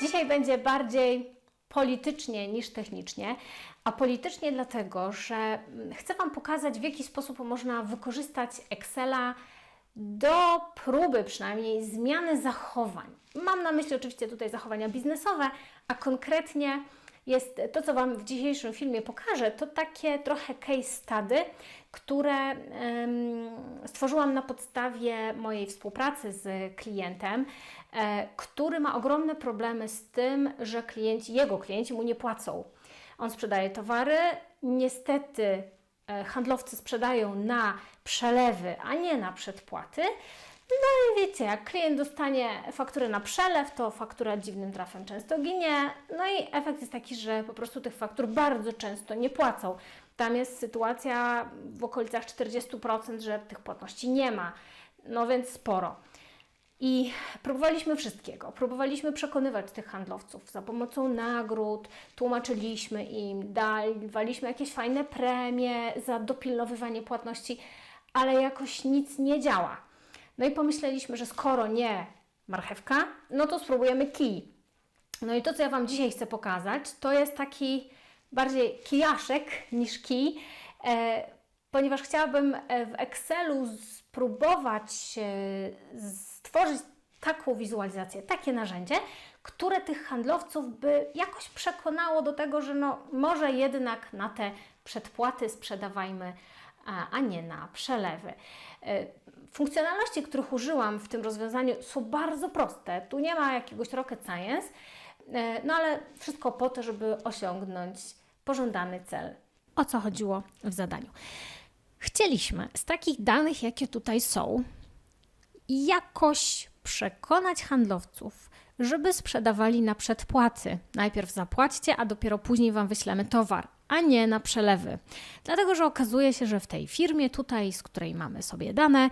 Dzisiaj będzie bardziej politycznie niż technicznie, a politycznie dlatego, że mm, chcę Wam pokazać, w jaki sposób można wykorzystać Excela do próby przynajmniej zmiany zachowań. Mam na myśli oczywiście tutaj zachowania biznesowe, a konkretnie jest to, co Wam w dzisiejszym filmie pokażę, to takie trochę case study, które stworzyłam na podstawie mojej współpracy z klientem, e, który ma ogromne problemy z tym, że klienci, jego klienci mu nie płacą. On sprzedaje towary, niestety e, handlowcy sprzedają na przelewy, a nie na przedpłaty. No i wiecie, jak klient dostanie fakturę na przelew, to faktura dziwnym trafem często ginie. No i efekt jest taki, że po prostu tych faktur bardzo często nie płacą. Tam jest sytuacja w okolicach 40%, że tych płatności nie ma. No więc sporo. I próbowaliśmy wszystkiego. Próbowaliśmy przekonywać tych handlowców za pomocą nagród, tłumaczyliśmy im, dawaliśmy jakieś fajne premie za dopilnowywanie płatności, ale jakoś nic nie działa. No i pomyśleliśmy, że skoro nie marchewka, no to spróbujemy kij. No i to, co ja Wam dzisiaj chcę pokazać, to jest taki bardziej kijaszek niż kij, e, ponieważ chciałabym e, w Excelu spróbować e, stworzyć taką wizualizację, takie narzędzie, które tych handlowców by jakoś przekonało do tego, że no, może jednak na te przedpłaty sprzedawajmy, a, nie na przelewy. E, Funkcjonalności, których użyłam w tym rozwiązaniu są bardzo proste. Tu nie ma jakiegoś rocket science, e, no ale wszystko po to, żeby osiągnąć pożądany cel. O co chodziło w zadaniu? Chcieliśmy z takich danych, jakie tutaj są, jakoś przekonać handlowców, żeby sprzedawali na przedpłaty. Najpierw zapłaćcie, a dopiero później Wam wyślemy towar, a nie na przelewy. Dlatego, że okazuje się, że w tej firmie tutaj, z której mamy sobie dane,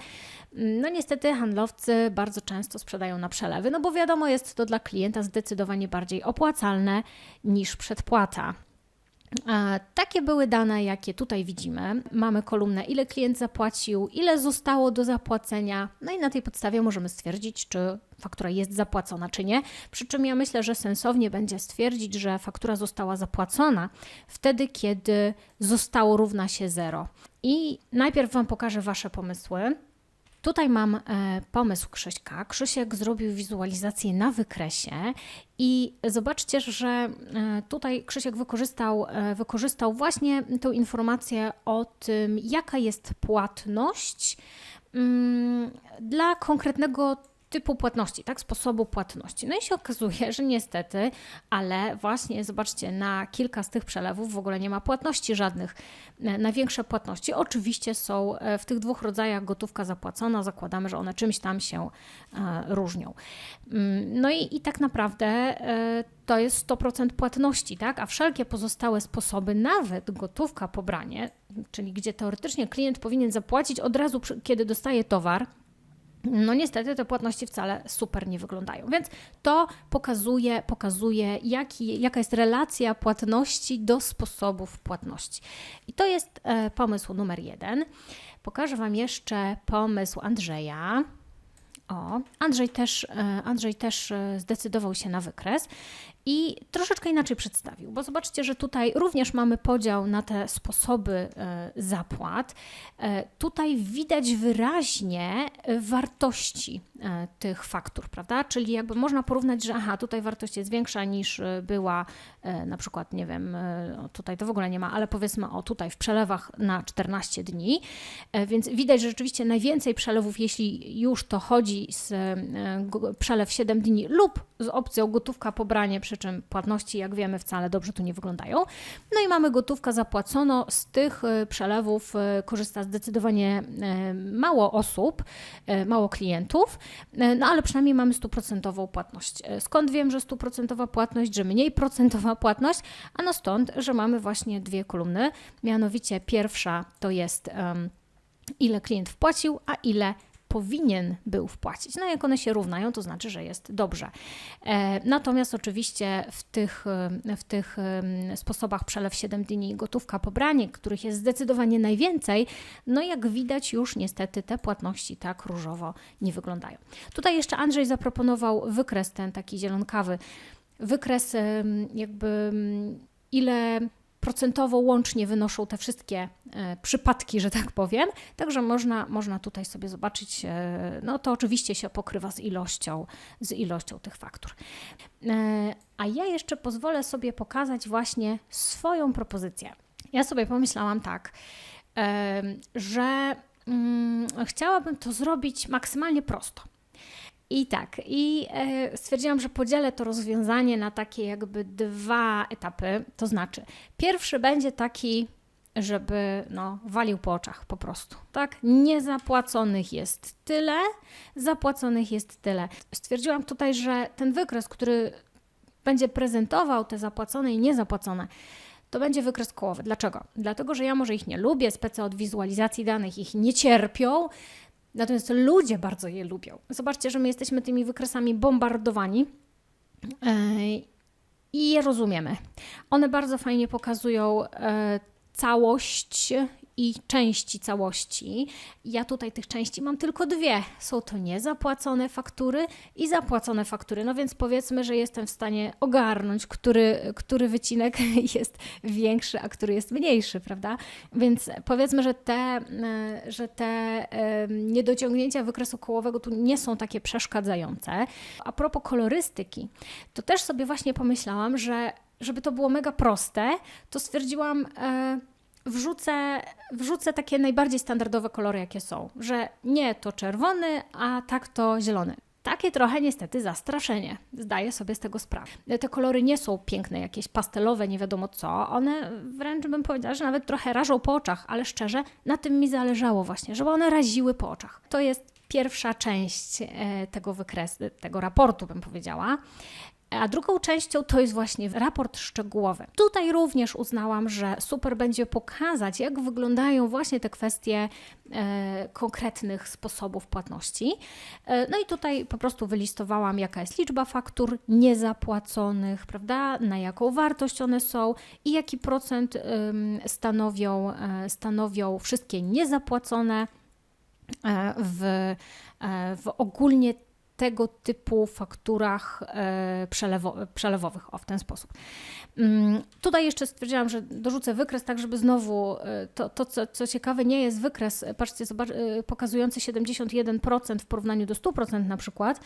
no niestety handlowcy bardzo często sprzedają na przelewy, no bo wiadomo, jest to dla klienta zdecydowanie bardziej opłacalne niż przedpłata. Takie były dane, jakie tutaj widzimy. Mamy kolumnę, ile klient zapłacił, ile zostało do zapłacenia, no i na tej podstawie możemy stwierdzić, czy faktura jest zapłacona, czy nie. Przy czym ja myślę, że sensownie będzie stwierdzić, że faktura została zapłacona wtedy, kiedy zostało równa się zero. I najpierw Wam pokażę Wasze pomysły. Tutaj mam e, pomysł Krzyśka. Krzysiek zrobił wizualizację na wykresie i zobaczcie, że e, tutaj Krzysiek wykorzystał, e, wykorzystał właśnie tę informację o tym, jaka jest płatność mm, dla konkretnego typu płatności, tak, sposobu płatności. No i się okazuje, że niestety, ale właśnie zobaczcie, na kilka z tych przelewów w ogóle nie ma płatności żadnych. E, Na większe płatności oczywiście są e, w tych dwóch rodzajach gotówka zapłacona, zakładamy, że one czymś tam się e, różnią. Mm, No i, i tak naprawdę to jest 100% płatności, tak? A wszelkie pozostałe sposoby, nawet gotówka pobranie, czyli gdzie teoretycznie klient powinien zapłacić od razu, kiedy dostaje towar, no niestety te płatności wcale super nie wyglądają. Więc to pokazuje, pokazuje jaki, jaka jest relacja płatności do sposobów płatności. I to jest e, pomysł numer jeden. Pokażę Wam jeszcze pomysł Andrzeja. O, Andrzej też, e, Andrzej też e, zdecydował się na wykres i troszeczkę inaczej przedstawił, bo zobaczcie, że tutaj również mamy podział na te sposoby e, zapłat. E, Tutaj widać wyraźnie e, wartości tych faktur, prawda? Czyli jakby można porównać, że aha, tutaj wartość jest większa niż była na przykład, nie wiem, tutaj to w ogóle nie ma, ale powiedzmy o tutaj w przelewach na 14 dni, więc widać, że rzeczywiście najwięcej przelewów, jeśli już to chodzi z przelew 7 dni lub z opcją gotówka pobranie, przy czym płatności, jak wiemy, wcale dobrze tu nie wyglądają. No i mamy gotówka zapłacono. Z tych e, przelewów e, korzysta zdecydowanie e, mało osób, mało klientów, no ale przynajmniej mamy stuprocentową płatność. Skąd wiem, że stuprocentowa płatność, że mniej procentowa płatność? Ano stąd, że mamy właśnie dwie kolumny. Mianowicie pierwsza to jest em, ile klient wpłacił, a ile powinien był wpłacić. No jak one się równają, to znaczy, że jest dobrze. E, natomiast oczywiście w tych, e, w tych em, sposobach przelew 7 dni i gotówka pobranie, których jest zdecydowanie najwięcej, no jak widać już niestety te płatności tak różowo nie wyglądają. Tutaj jeszcze Andrzej zaproponował wykres ten taki zielonkawy wykres jakby em, ile procentowo łącznie wynoszą te wszystkie e, przypadki, że tak powiem. Także można, można tutaj sobie zobaczyć, e, no to oczywiście się pokrywa z ilością, z ilością tych faktur. E, A ja jeszcze pozwolę sobie pokazać właśnie swoją propozycję. Ja sobie pomyślałam tak, że mm, chciałabym to zrobić maksymalnie prosto. I tak, i e, stwierdziłam, że podzielę to rozwiązanie na takie jakby dwa etapy. To znaczy, pierwszy będzie taki, żeby no, walił po oczach po prostu. Tak? Niezapłaconych jest tyle, zapłaconych jest tyle. Stwierdziłam tutaj, że ten wykres, który będzie prezentował te zapłacone i niezapłacone, to będzie wykres kołowy. Dlaczego? Dlatego, że ja może ich nie lubię, spece od wizualizacji danych ich nie cierpią, natomiast ludzie bardzo je lubią. Zobaczcie, że my jesteśmy tymi wykresami bombardowani Ej, i je rozumiemy. One bardzo fajnie pokazują e, całość i części całości. Ja tutaj tych części mam tylko dwie. Są to niezapłacone faktury i zapłacone faktury. No więc powiedzmy, że jestem w stanie ogarnąć, który, który wycinek jest większy, a który jest mniejszy, prawda? Więc powiedzmy, że te, e, że te e, niedociągnięcia wykresu kołowego tu nie są takie przeszkadzające. A propos kolorystyki, to też sobie właśnie pomyślałam, że żeby to było mega proste, to stwierdziłam, e, wrzucę, wrzucę takie najbardziej standardowe kolory, jakie są. Że nie to czerwony, a tak to zielony. Takie trochę niestety zastraszenie. Zdaję sobie z tego sprawę. Te kolory nie są piękne, jakieś pastelowe, nie wiadomo co. One wręcz bym powiedziała, że nawet trochę rażą po oczach, ale szczerze, na tym mi zależało właśnie, żeby one raziły po oczach. To jest pierwsza część e, tego wykresu, tego raportu, bym powiedziała. A drugą częścią to jest właśnie raport szczegółowy. Tutaj również uznałam, że super będzie pokazać, jak wyglądają właśnie te kwestie e, konkretnych sposobów płatności. E, no i tutaj po prostu wylistowałam, jaka jest liczba faktur niezapłaconych, prawda, na jaką wartość one są i jaki procent ym, stanowią, e, stanowią wszystkie niezapłacone e, w, e, w ogólnie tego typu fakturach e, przelewo, przelewowych, o w ten sposób. Mm, Tutaj jeszcze stwierdziłam, że dorzucę wykres, tak żeby znowu e, to, to co, co ciekawe, nie jest wykres, patrzcie, zobacz, e, pokazujący 71% w porównaniu do 100% na przykład,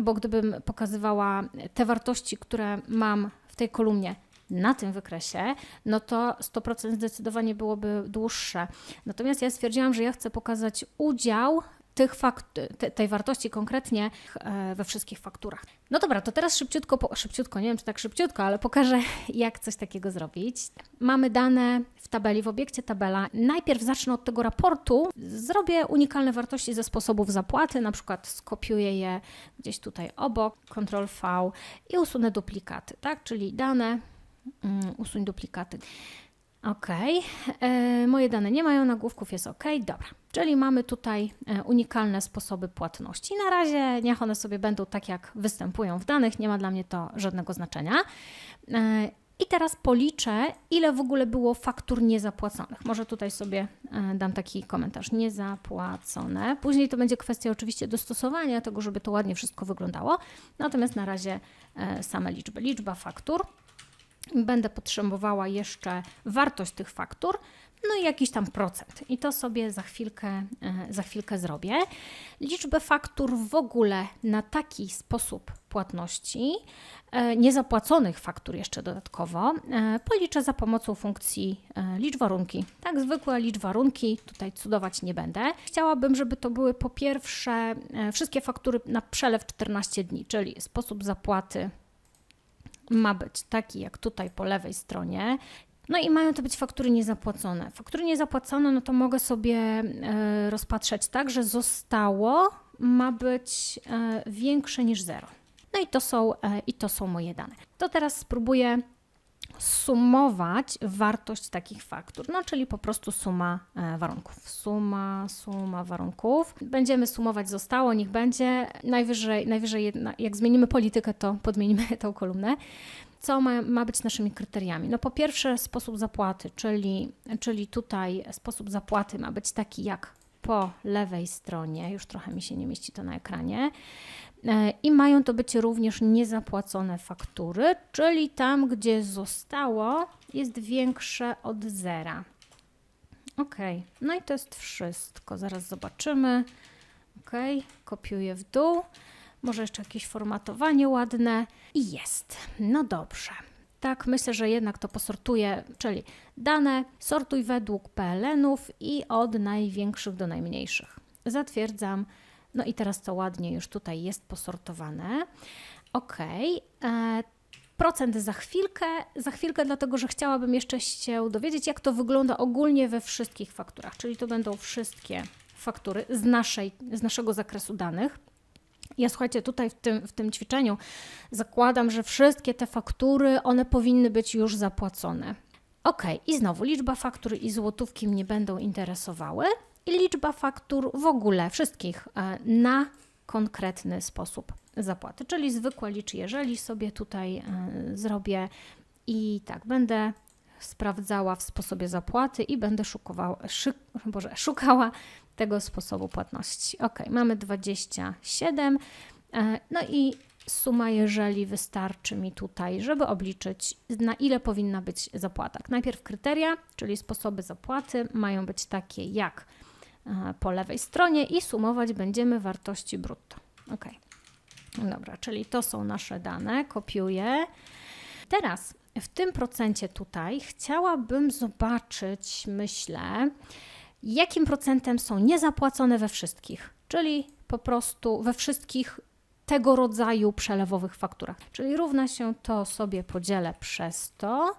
bo gdybym pokazywała te wartości, które mam w tej kolumnie na tym wykresie, no to 100% zdecydowanie byłoby dłuższe. Natomiast ja stwierdziłam, że ja chcę pokazać udział tych fakt, te, tej wartości konkretnie e, we wszystkich fakturach. No dobra, to teraz szybciutko, po, szybciutko, nie wiem czy tak szybciutko, ale pokażę jak coś takiego zrobić. Mamy dane w tabeli, w obiekcie tabela. Najpierw zacznę od tego raportu, zrobię unikalne wartości ze sposobów zapłaty, na przykład skopiuję je gdzieś tutaj obok, Ctrl V i usunę duplikaty, tak, czyli dane, mm, usuń duplikaty. Ok, e, moje dane nie mają nagłówków, jest ok, dobra. Czyli mamy tutaj e, unikalne sposoby płatności. Na razie niech one sobie będą tak, jak występują w danych, nie ma dla mnie to żadnego znaczenia. E, I teraz policzę, ile w ogóle było faktur niezapłaconych. Może tutaj sobie dam taki komentarz: niezapłacone. Później to będzie kwestia oczywiście dostosowania tego, żeby to ładnie wszystko wyglądało. Natomiast na razie same liczby. Liczba faktur. Będę potrzebowała jeszcze wartość tych faktur, no i jakiś tam procent. I to sobie za chwilkę, e, za chwilkę zrobię. Liczbę faktur w ogóle na taki sposób płatności, e, niezapłaconych faktur jeszcze dodatkowo, e, policzę za pomocą funkcji licz warunki. Tak, zwykłe licz warunki, tutaj cudować nie będę. Chciałabym, żeby to były po pierwsze wszystkie faktury na przelew 14 dni, czyli sposób zapłaty ma być taki jak tutaj po lewej stronie. No i mają to być faktury niezapłacone. Faktury niezapłacone, no to mogę sobie e, rozpatrzeć tak, że zostało ma być e, większe niż zero. No i to, są, e, i to są moje dane. To teraz spróbuję sumować wartość takich faktur, no czyli po prostu suma e, warunków. Suma, suma warunków. Będziemy sumować zostało, niech będzie. Najwyżej, najwyżej jedna, jak zmienimy politykę, to podmienimy tą kolumnę. Co ma, ma być naszymi kryteriami? No po pierwsze sposób zapłaty, czyli, czyli tutaj sposób zapłaty ma być taki jak po lewej stronie, już trochę mi się nie mieści to na ekranie. E, I mają to być również niezapłacone faktury, czyli tam, gdzie zostało, jest większe od zera. Ok, no i to jest wszystko. Zaraz zobaczymy. Ok, kopiuję w dół. Może jeszcze jakieś formatowanie ładne. I jest. No dobrze. Tak, myślę, że jednak to posortuję, czyli dane sortuj według PLN-ów i od największych do najmniejszych. Zatwierdzam. No i teraz to ładnie już tutaj jest posortowane. Ok. E, procent za chwilkę, za chwilkę, dlatego że chciałabym jeszcze się dowiedzieć, jak to wygląda ogólnie we wszystkich fakturach, czyli to będą wszystkie faktury z, naszej, z naszego zakresu danych. Ja słuchajcie, tutaj w tym, w tym ćwiczeniu zakładam, że wszystkie te faktury, one powinny być już zapłacone. Ok, i znowu liczba faktur i złotówki mnie będą interesowały i liczba faktur w ogóle wszystkich e, na konkretny sposób zapłaty, czyli zwykła licz, jeżeli sobie tutaj e, zrobię i tak będę sprawdzała w sposobie zapłaty i będę szukowała, szyk, Boże, szukała tego sposobu płatności. Ok, mamy 27. e, No i suma, jeżeli wystarczy mi tutaj, żeby obliczyć, na ile powinna być zapłata. Najpierw kryteria, czyli sposoby zapłaty, mają być takie jak po lewej stronie i sumować będziemy wartości brutto. Ok. Dobra, czyli to są nasze dane, kopiuję. Teraz w tym procencie tutaj chciałabym zobaczyć, myślę, jakim procentem są niezapłacone we wszystkich, czyli po prostu we wszystkich tego rodzaju przelewowych fakturach. Czyli równa się to sobie podzielę przez to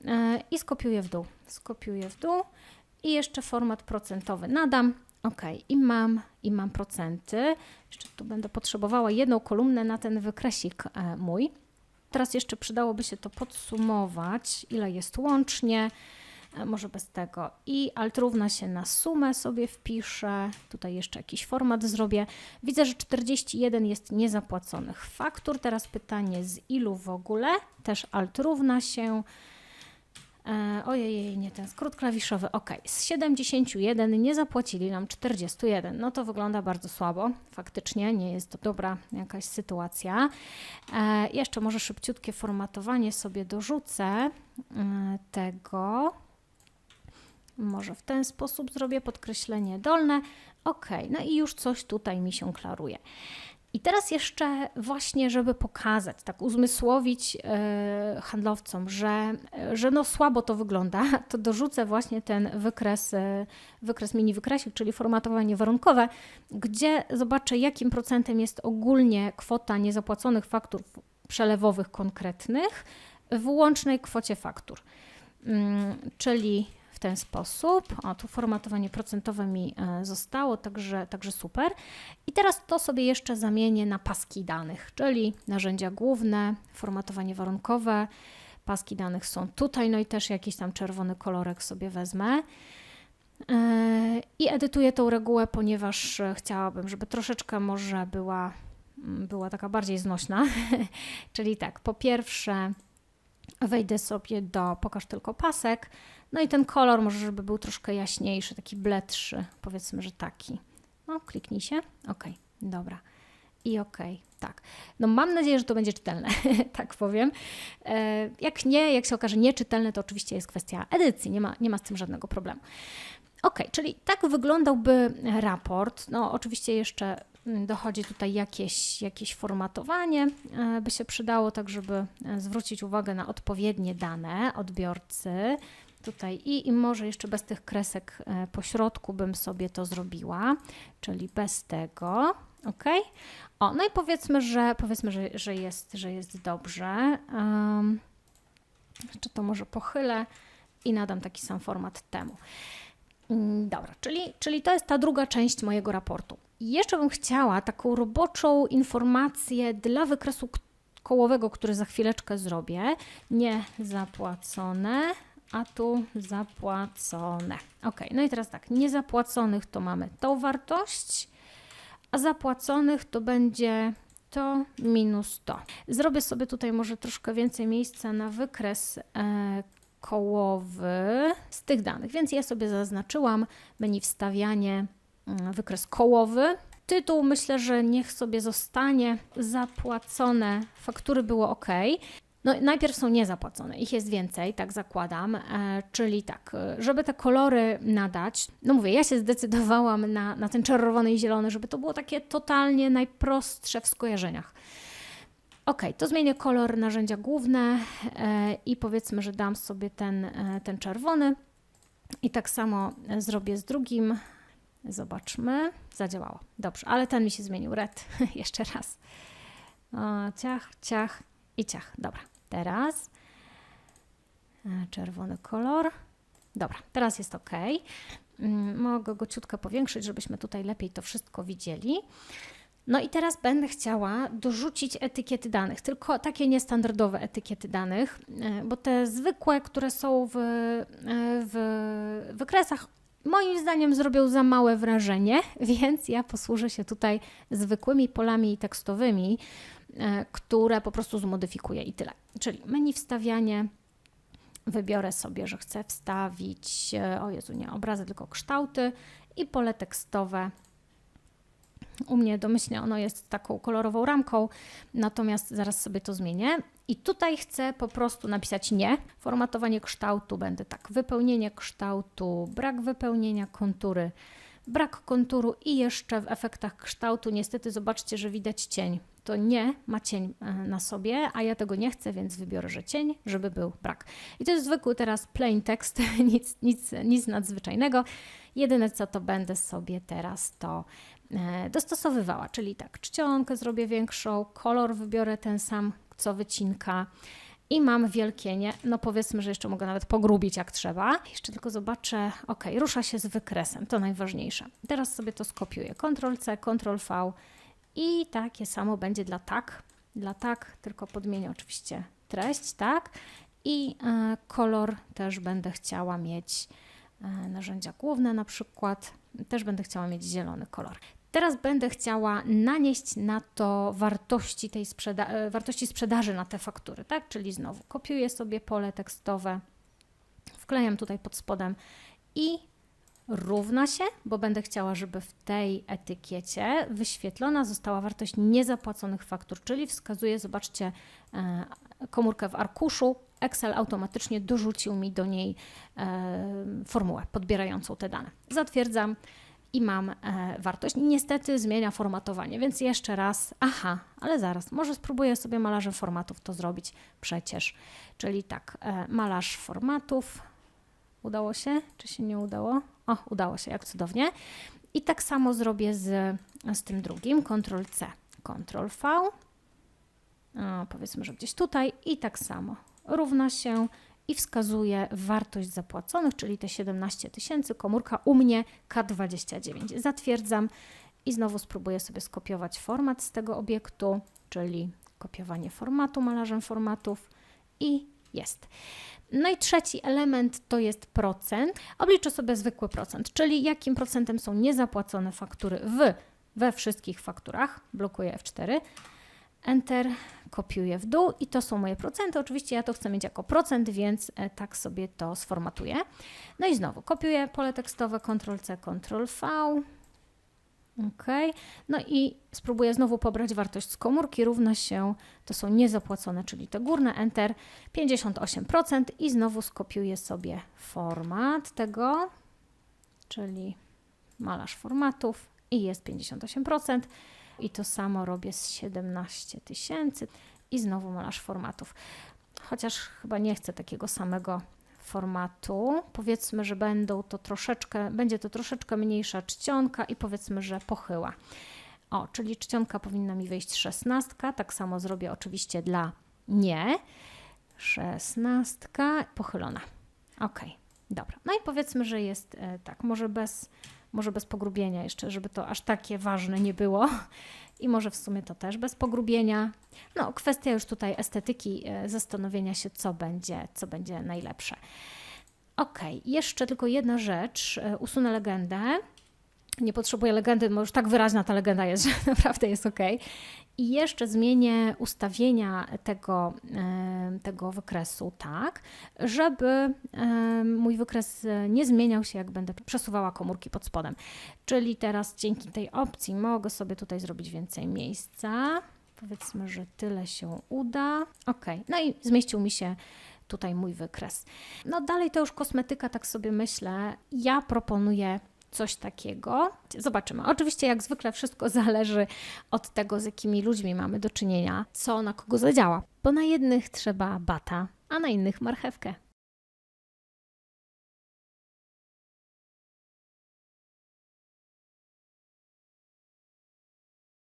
yy, i skopiuję w dół. Skopiuję w dół i jeszcze format procentowy nadam. Ok, i mam, i mam procenty. Jeszcze tu będę potrzebowała jedną kolumnę na ten wykresik e, mój. Teraz jeszcze przydałoby się to podsumować, ile jest łącznie, e, może bez tego. I alt równa się na sumę sobie wpiszę, tutaj jeszcze jakiś format zrobię. Widzę, że 41 jest niezapłaconych faktur. Teraz pytanie z ilu w ogóle? Też alt równa się. E, ojej, nie ten skrót klawiszowy. Ok, z 71 nie zapłacili nam 41. No to wygląda bardzo słabo. Faktycznie nie jest to dobra jakaś sytuacja. E, jeszcze może szybciutkie formatowanie sobie dorzucę e, tego. Może w ten sposób zrobię podkreślenie dolne. Ok, no i już coś tutaj mi się klaruje. I teraz jeszcze właśnie, żeby pokazać, tak uzmysłowić e, handlowcom, że, że no słabo to wygląda, to dorzucę właśnie ten wykres, e, wykres mini wykresik, czyli formatowanie warunkowe, gdzie zobaczę jakim procentem jest ogólnie kwota niezapłaconych faktur przelewowych konkretnych w łącznej kwocie faktur. Mm, czyli ten sposób. O, tu formatowanie procentowe mi e, zostało, także, także super. I teraz to sobie jeszcze zamienię na paski danych, czyli narzędzia główne, formatowanie warunkowe. Paski danych są tutaj, no i też jakiś tam czerwony kolorek sobie wezmę. E, I edytuję tą regułę, ponieważ chciałabym, żeby troszeczkę może była, była taka bardziej znośna. Czyli tak, po pierwsze wejdę sobie do pokaż tylko pasek, no i ten kolor może, żeby był troszkę jaśniejszy, taki bledszy, powiedzmy, że taki. No, kliknij się. Ok, dobra. I ok, tak. No mam nadzieję, że to będzie czytelne, tak powiem. E, jak nie, jak się okaże nieczytelne, to oczywiście jest kwestia edycji, nie ma, nie ma z tym żadnego problemu. Ok, czyli tak wyglądałby raport. No, oczywiście jeszcze dochodzi tutaj jakieś, jakieś formatowanie, e, by się przydało, tak żeby e, zwrócić uwagę na odpowiednie dane odbiorcy tutaj i, i może jeszcze bez tych kresek e, po środku bym sobie to zrobiła, czyli bez tego, ok? O, no i powiedzmy, że powiedzmy, że, że, jest, że jest dobrze. Um, jeszcze to może pochylę i nadam taki sam format temu. Mm, Dobra, czyli, czyli to jest ta druga część mojego raportu. Jeszcze bym chciała taką roboczą informację dla wykresu kołowego, który za chwileczkę zrobię. Niezapłacone, a tu zapłacone. Ok, no i teraz tak, niezapłaconych to mamy tą wartość, a zapłaconych to będzie to minus to. Zrobię sobie tutaj może troszkę więcej miejsca na wykres e, kołowy z tych danych, więc ja sobie zaznaczyłam menu wstawianie, mm, wykres kołowy Tytuł myślę, że niech sobie zostanie zapłacone, faktury było ok. No, najpierw są niezapłacone, ich jest więcej, tak zakładam, e, czyli tak, e, żeby te kolory nadać, no mówię, ja się zdecydowałam na, na ten czerwony i zielony, żeby to było takie totalnie najprostsze w skojarzeniach. Ok, to zmienię kolor narzędzia główne e, i powiedzmy, że dam sobie ten, e, ten czerwony i tak samo e, zrobię z drugim. Zobaczmy, zadziałało. Dobrze, ale ten mi się zmienił, red, jeszcze raz. O, ciach, ciach i ciach. Dobra, teraz czerwony kolor. Dobra, teraz jest ok. Mm, Mogę go ciutkę powiększyć, żebyśmy tutaj lepiej to wszystko widzieli. No i teraz będę chciała dorzucić etykiety danych, tylko takie niestandardowe etykiety danych, e, bo te zwykłe, które są w, e, w wykresach, moim zdaniem zrobią za małe wrażenie, więc ja posłużę się tutaj zwykłymi polami tekstowymi, e, które po prostu zmodyfikuję i tyle. Czyli menu wstawianie, wybiorę sobie, że chcę wstawić, o Jezu, nie obrazy, tylko kształty i pole tekstowe. U mnie domyślnie ono jest taką kolorową ramką, natomiast zaraz sobie to zmienię. I tutaj chcę po prostu napisać nie. Formatowanie kształtu będę tak, wypełnienie kształtu, brak wypełnienia kontury, brak konturu i jeszcze w efektach kształtu niestety zobaczcie, że widać cień. To nie ma cień e, na sobie, a ja tego nie chcę, więc wybiorę, że cień, żeby był brak. I to jest zwykły teraz plain text, nic, nic, nic nadzwyczajnego. Jedyne co to będę sobie teraz to dostosowywała, czyli tak, czcionkę zrobię większą, kolor wybiorę ten sam, co wycinka i mam wielkie nie. No powiedzmy, że jeszcze mogę nawet pogrubić jak trzeba. Jeszcze tylko zobaczę, ok, rusza się z wykresem, to najważniejsze. Teraz sobie to skopiuję, Ctrl-C, Ctrl-V i takie samo będzie dla tak, dla tak, tylko podmienię oczywiście treść, tak, i e, kolor też będę chciała mieć, e, narzędzia główne na przykład, też będę chciała mieć zielony kolor. Teraz będę chciała nanieść na to wartości tej sprzeda- e, wartości sprzedaży na te faktury, tak? Czyli znowu kopiuję sobie pole tekstowe, wklejam tutaj pod spodem i równa się, bo będę chciała, żeby w tej etykiecie wyświetlona została wartość niezapłaconych faktur, czyli wskazuje, zobaczcie, e, komórkę w arkuszu. Excel automatycznie dorzucił mi do niej e, formułę podbierającą te dane. Zatwierdzam i mam e, wartość. Niestety zmienia formatowanie, więc jeszcze raz, aha, ale zaraz, może spróbuję sobie malarzem formatów to zrobić przecież. Czyli tak, e, malarz formatów. Udało się, czy się nie udało? O, udało się, jak cudownie. I tak samo zrobię z, z tym drugim, Ctrl C, Ctrl V. Powiedzmy, że gdzieś tutaj i tak samo. Równa się i wskazuje wartość zapłaconych, czyli te 17 tysięcy, komórka u mnie K29. Zatwierdzam i znowu spróbuję sobie skopiować format z tego obiektu, czyli kopiowanie formatu malarzem formatów i jest. No i trzeci element to jest procent. Obliczę sobie zwykły procent, czyli jakim procentem są niezapłacone faktury w, we wszystkich fakturach. Blokuję F4. Enter, kopiuję w dół i to są moje procenty. Oczywiście ja to chcę mieć jako procent, więc e, tak sobie to sformatuję. No i znowu kopiuję pole tekstowe Ctrl-C, Ctrl-V. OK. No i spróbuję znowu pobrać wartość z komórki. Równa się, to są niezapłacone, czyli te górne, Enter, 58% i znowu skopiuję sobie format tego, czyli malarz formatów i jest 58%. I to samo robię z 17 tysięcy i znowu malarz formatów. Chociaż chyba nie chcę takiego samego formatu. Powiedzmy, że będą to troszeczkę, będzie to troszeczkę mniejsza czcionka i powiedzmy, że pochyła. O, czyli czcionka powinna mi wyjść 16. Tak samo zrobię oczywiście dla nie. 16 pochylona. Ok, dobra. No i powiedzmy, że jest e, tak, może bez może bez pogrubienia jeszcze, żeby to aż takie ważne nie było. I może w sumie to też bez pogrubienia. No, kwestia już tutaj estetyki, e, zastanowienia się, co będzie, co będzie najlepsze. Ok, jeszcze tylko jedna rzecz. E, usunę legendę. Nie potrzebuję legendy, bo już tak wyraźna ta legenda jest, że naprawdę jest ok. I jeszcze zmienię ustawienia tego, e, tego wykresu tak, żeby e, mój wykres nie zmieniał się, jak będę przesuwała komórki pod spodem. Czyli teraz dzięki tej opcji mogę sobie tutaj zrobić więcej miejsca. Powiedzmy, że tyle się uda. Ok, no i zmieścił mi się tutaj mój wykres. No dalej to już kosmetyka, tak sobie myślę. Ja proponuję coś takiego. Zobaczymy. Oczywiście, jak zwykle, wszystko zależy od tego, z jakimi ludźmi mamy do czynienia, co na kogo zadziała. Bo na jednych trzeba bata, a na innych marchewkę.